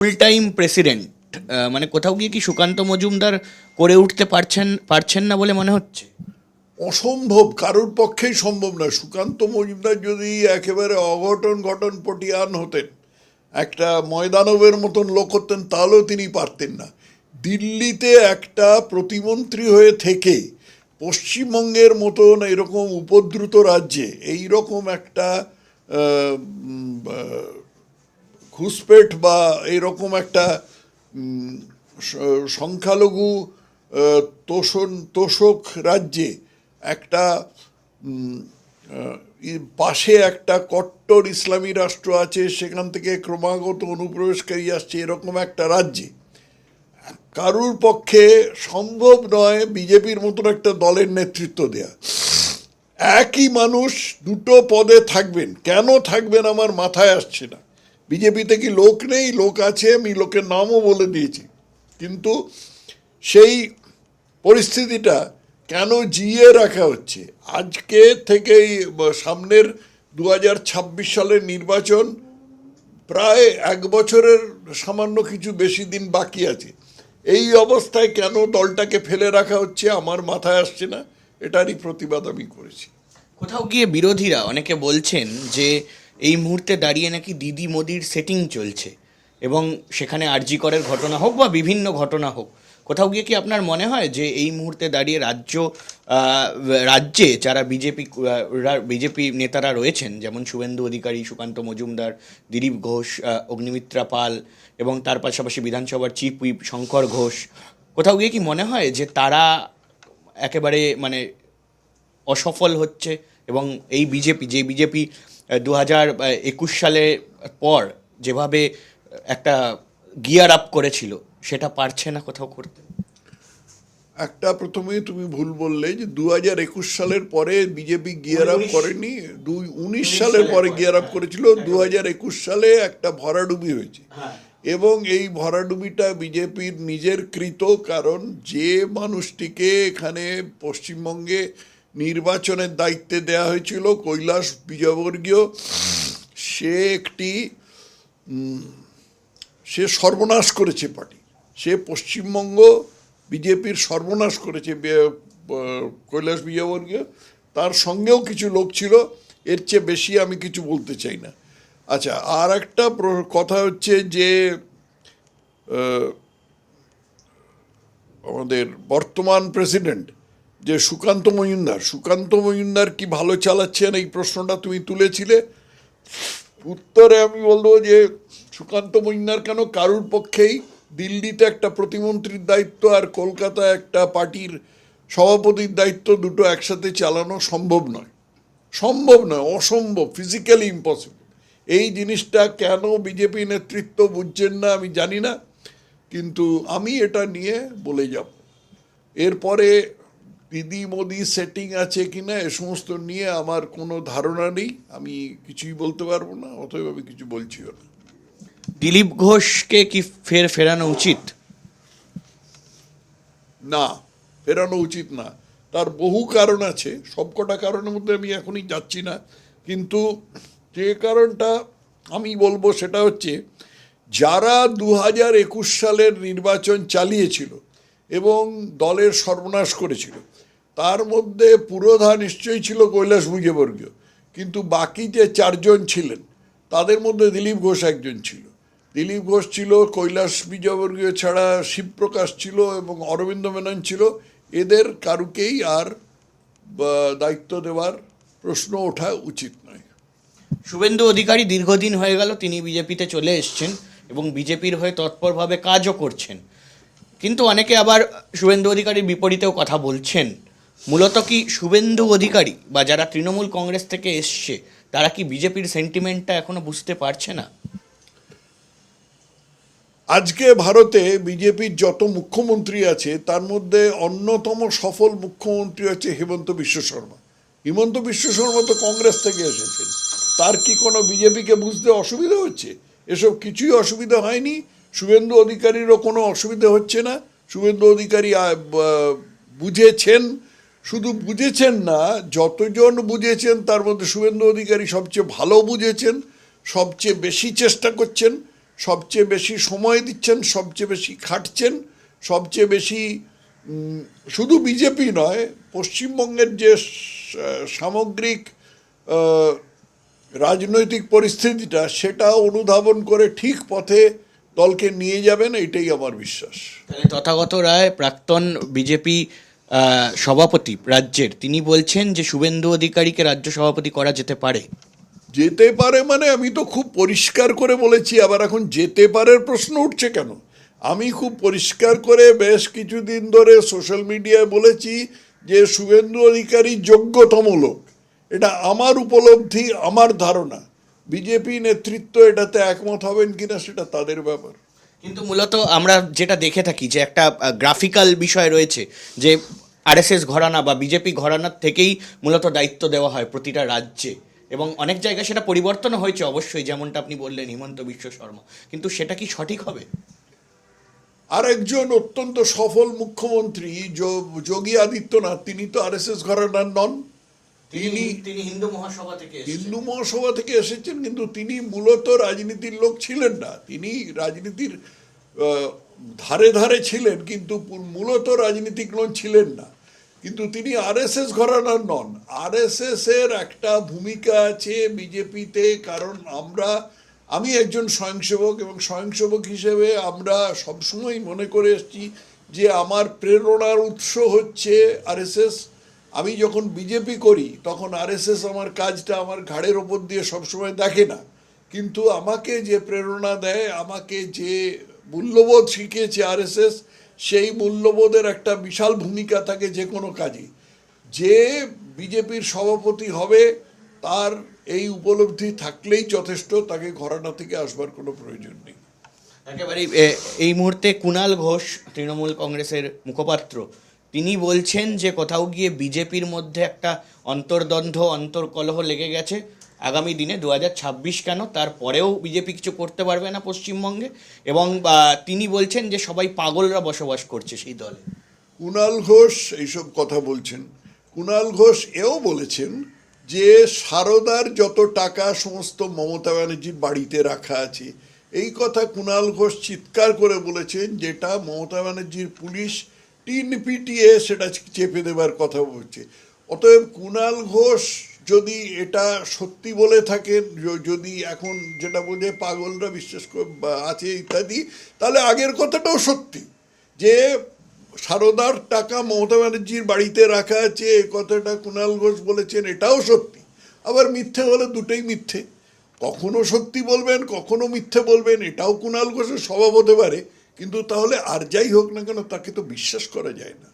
Full time president মানে কোথাও গিয়ে কি সুকান্ত মজুমদার করে উঠতে পারছেন পারছেন না বলে মনে হচ্ছে? অসম্ভব, কারোর পক্ষেই সম্ভব না সুকান্ত মজুমদার যদি একেবারে অঘটন ঘটন পটিয়ান হতেন, একটা ময়দানবের মতন লোক হতেন, তাহলেও তিনি পারতেন না। দিল্লিতে একটা প্রতিমন্ত্রী হয়ে থেকে পশ্চিমবঙ্গের মতন এরকম উপদ্রুত রাজ্যে এই রকম একটা ঘুষপেট বা এরকম একটা সংখ্যালঘু তোষণ, তোষক রাজ্যে একটা পাশে একটা কট্টর ইসলামী রাষ্ট্র আছে, সেখান থেকে ক্রমাগত অনুপ্রবেশকারী আসছে, এরকম একটা রাজ্যে। কারুর পক্ষে সম্ভব নয় বিজেপির মতন একটা দলের নেতৃত্ব দেয়া। একই মানুষ দুটো পদে থাকবেন, কেন থাকবেন আমার মাথায় আসছে না। বিজেপিতে কি লোক নেই, লোক আছে, আমি লোকের নামও বলে দিয়েছি। কিন্তু সেই পরিস্থিতিটা কেন জিয়ে রাখা হচ্ছে? আজকে থেকেই সামনের দু হাজার ছাব্বিশ সালের নির্বাচন প্রায় এক বছরের সামান্য কিছু বেশি দিন বাকি আছে। এই অবস্থায় কেন দলটাকে ফেলে রাখা হচ্ছে আমার মাথায় আসছে না, এটারই প্রতিবাদ আমি করেছি। কোথাও গিয়ে বিরোধীরা অনেকে বলছেন যে এই মুহূর্তে দাঁড়িয়ে নাকি দিদি মোদির সেটিং চলছে এবং সেখানে আরজি করের ঘটনা হোক বা বিভিন্ন ঘটনা হোক, কোথাও গিয়ে কি আপনার মনে হয় যে এই মুহূর্তে দাঁড়িয়ে রাজ্য রাজ্যে যারা বিজেপি বিজেপি নেতারা রয়েছেন, যেমন শুভেন্দু অধিকারী, সুকান্ত মজুমদার, দিলীপ ঘোষ অগ্নিমিত্রা পাল এবং তার পাশাপাশি বিধানসভার চিফ হুইপ শঙ্কর ঘোষ, কোথাও গিয়ে কি মনে হয় যে তারা একেবারে মানে অসফল হচ্ছে এবং এই বিজেপি যে বিজেপি দু হাজার একুশ সালে পর যেভাবে একটা গিয়ার আপ করেছিল সেটা পারছে না কোথাও করতে? একটা প্রথমে তুমি ভুল বললে যে দু হাজার একুশ সালের পরে বিজেপি গিয়ার আপ করেনি দুই উনিশ সালের পরে গিয়ার আপ করেছিল দু হাজার একুশ সালে একটা ভরাডুবি হয়েছে। এবং এই ভরাডুবিটা বিজেপির নিজের কৃত কারণ যে মানুষটিকে এখানে পশ্চিমবঙ্গে নির্বাচনের দায়িত্বে দেয়া হয়েছিল কৈলাস বিজয়বর্গীয়। সে একটি সে সর্বনাশ করেছে পার্টি। সে পশ্চিমবঙ্গ বিজেপির সর্বনাশ করেছে কৈলাস বিজয়বর্গীয়। তার সঙ্গেও কিছু লোক ছিল, এর চেয়ে বেশি আমি কিছু বলতে চাই না। আচ্ছা আর একটা কথা হচ্ছে যে আমাদের বর্তমান প্রেসিডেন্ট যে সুকান্ত মজুমদার সুকান্ত মজুমদার কি ভালো চালাচ্ছেন? এই প্রশ্নটা তুমি তুলেছিলে। উত্তরে আমি বলব যে, সুকান্ত মজুমদার কেন কারুর পক্ষেই দিল্লিতে একটা প্রতিমন্ত্রীর দায়িত্ব আর কলকাতা একটা পার্টির সভাপতির দায়িত্ব দুটো একসাথে চালানো সম্ভব নয়। সম্ভব নয়, অসম্ভব ফিজিক্যালি ইম্পসিবল এই জিনিসটা কেন বিজেপি নেতৃত্ব বুঝছেন না আমি জানি না, কিন্তু আমি এটা নিয়ে বলে যাব। এরপরে দিদি মোদি সেটিং আছে কি না এ সমস্ত নিয়ে আমার কোনো ধারণা নেই। আমি কিছুই বলতে পারব না অতএব আমি কিছু বলছিও না। দিলীপ ঘোষকে কি ফের ফেরানো উচিত? না ফেরানো উচিত না। তার বহু কারণ আছে সবকটা কারণের মধ্যে আমি এখনই যাচ্ছি না। কিন্তু যে কারণটা আমি বলব সেটা হচ্ছে যারা দু হাজার একুশ সালের নির্বাচন চালিয়েছিল এবং দলের সর্বনাশ করেছিল। তার মধ্যে পুরোধা নিশ্চয়ই ছিল কৈলাস বিজয়বর্গীয় কিন্তু বাকি যে চারজন ছিলেন, তাদের মধ্যে দিলীপ ঘোষ একজন ছিল। দিলীপ ঘোষ ছিল, কৈলাস বিজয়বর্গীয় ছাড়া শিবপ্রকাশ ছিল এবং অরবিন্দ মেনন ছিল। এদের কারুকেই আর দায়িত্ব দেওয়ার প্রশ্ন ওঠা উচিত নয়। শুভেন্দু অধিকারী দীর্ঘদিন হয়ে গেল, তিনি বিজেপিতে চলে এসছেন এবং বিজেপির হয়ে তৎপরভাবে কাজও করছেন। কিন্তু অনেকে আবার শুভেন্দু অধিকারীর বিপরীতেও কথা বলছেন। মূলত কি শুভেন্দু অধিকারী বা যারা তৃণমূল কংগ্রেস থেকে এসছে, তারা কি বিজেপির সেন্টিমেন্টটা এখনও বুঝতে পারছে না? আজকে ভারতে বিজেপির যত মুখ্যমন্ত্রী আছে, তার মধ্যে অন্যতম সফল মুখ্যমন্ত্রী হচ্ছে হেমন্ত বিশ্ব শর্মা। হিমন্ত বিশ্ব শর্মা তো কংগ্রেস থেকে এসেছেন। তার কি কোনো বিজেপিকে বুঝতে অসুবিধা হচ্ছে? এসব কিছুই অসুবিধা হয়নি। শুভেন্দু অধিকারীরও কোনো অসুবিধা হচ্ছে না। শুভেন্দু অধিকারী বুঝেছেন, শুধু বুঝেছেন না, যতজন বুঝেছেন তার মধ্যে শুভেন্দু অধিকারী সবচেয়ে ভালো বুঝেছেন, সবচেয়ে বেশি চেষ্টা করছেন, সবচেয়ে বেশি সময় দিচ্ছেন, সবচেয়ে বেশি খাটছেন, সবচেয়ে বেশি শুধু বিজেপি নয়, পশ্চিমবঙ্গের যে সামগ্রিক রাজনৈতিক পরিস্থিতিটা, সেটা অনুধাবন করে ঠিক পথে দলকে নিয়ে যাবেন এটাই আমার বিশ্বাস। তথাগত রায় প্রাক্তন বিজেপি সভাপতি রাজ্যের তিনি বলছেন যে শুভেন্দু অধিকারীকে রাজ্য সভাপতি করা যেতে পারে। যেতে পারে মানে আমি তো খুব পরিষ্কার করে বলেছি আবার এখন যেতে পারে প্রশ্ন উঠছে কেন? আমি খুব পরিষ্কার করে বেশ কিছুদিন ধরে সোশ্যাল মিডিয়ায় বলেছি যে শুভেন্দু অধিকারী যোগ্যতম লোক। এটা আমার উপলব্ধি আমার ধারণা। বিজেপি নেতৃত্ব এটাতে একমত হবেন কিনা সেটা তাদের ব্যাপার। কিন্তু মূলত আমরা যেটা দেখে থাকি যে একটা গ্রাফিক্যাল বিষয় রয়েছে যে আরএসএস ঘরানা বা বিজেপি ঘরানার থেকেই মূলত দায়িত্ব দেওয়া হয় প্রতিটা রাজ্যে। এবং অনেক জায়গায় সেটা পরিবর্তন হয়েছে অবশ্যই যেমনটা আপনি বললেন হিমন্ত বিশ্ব শর্মা। কিন্তু সেটা কি সঠিক হবে? আর একজন অত্যন্ত সফল মুখ্যমন্ত্রী যোগী আদিত্যনাথ তিনি তো আরএসএস ঘরানার নন। তিনি তিনি হিন্দু মহাসভা থেকে হিন্দু মহাসভা থেকে এসেছেন কিন্তু তিনি মূলত রাজনীতির লোক ছিলেন না। তিনি রাজনীতির ধারে ধারে ছিলেন কিন্তু মূলত রাজনীতিক লোক ছিলেন না। কিন্তু তিনি আরএসএস ঘরানার নন। আরএসএস এর একটা ভূমিকা আছে বিজেপিতে কারণ আমরা আমি একজন স্বয়ংসেবক এবং স্বয়ংসেবক হিসেবে আমরা সবসময় মনে করে এসেছি যে আমার প্রেরণার উৎস হচ্ছে আরএসএস। আমি যখন বিজেপি করি, তখন আরএসএস আমার কাজটা আমার ঘাড়ের ওপর দিয়ে সবসময় দেখে না। কিন্তু আমাকে যে প্রেরণা দেয়, আমাকে যে মূল্যবোধ শিখিয়েছে আরএসএস সেই মূল্যবোধের একটা বিশাল ভূমিকা থাকে যে কোনো কাজে। যে বিজেপির সভাপতি হবে, তার এই উপলব্ধি থাকলেই যথেষ্ট, তাকে ঘরানা থেকে আসবার কোনো প্রয়োজন নেই। একেবারেই এই মুহূর্তে কুণাল ঘোষ, তৃণমূল কংগ্রেসের মুখপাত্র তিনি বলছেন যে কোথাও গিয়ে বিজেপির মধ্যে একটা অন্তর্দ্বন্দ্ব, অন্তর্কলহ লেগে গেছে। আগামী দিনে দু ছাব্বিশ কেন? তারপরেও বিজেপি কিছু করতে পারবে না পশ্চিমবঙ্গে। এবং তিনি বলছেন যে সবাই পাগলরা বসবাস করছে সেই দলে। কুণাল ঘোষ এইসব কথা বলছেন। কুণাল ঘোষ এও বলেছেন যে সারদার যত টাকা সমস্ত মমতা ব্যানার্জির বাড়িতে রাখা আছে, এই কথা কুণাল ঘোষ চিৎকার করে বলেছেন যেটা মমতা ব্যানার্জির পুলিশ টিন পিটিয়ে সেটা চেপে দেবার কথা বলছে। অতএব কুণাল ঘোষ যদি এটা সত্যি বলে থাকেন যদি এখন যেটা বলে পাগলরা বিশ্বাস করে- আছে ইত্যাদি, তাহলে আগের কথাটাও সত্যি। যে সারদার টাকা মমতা ব্যানার্জির বাড়িতে রাখা আছে, এ কথাটা কুণাল ঘোষ বলেছেন, এটাও সত্যি। আবার মিথ্যে হলে দুটোই মিথ্যে। কখনো সত্যি বলবেন, কখনো মিথ্যে বলবেন, এটাও কুণাল ঘোষের স্বভাব হতে পারে। কিন্তু তাহলে আর যাই হোক না কেন তাকে তো বিশ্বাস করা যায় না।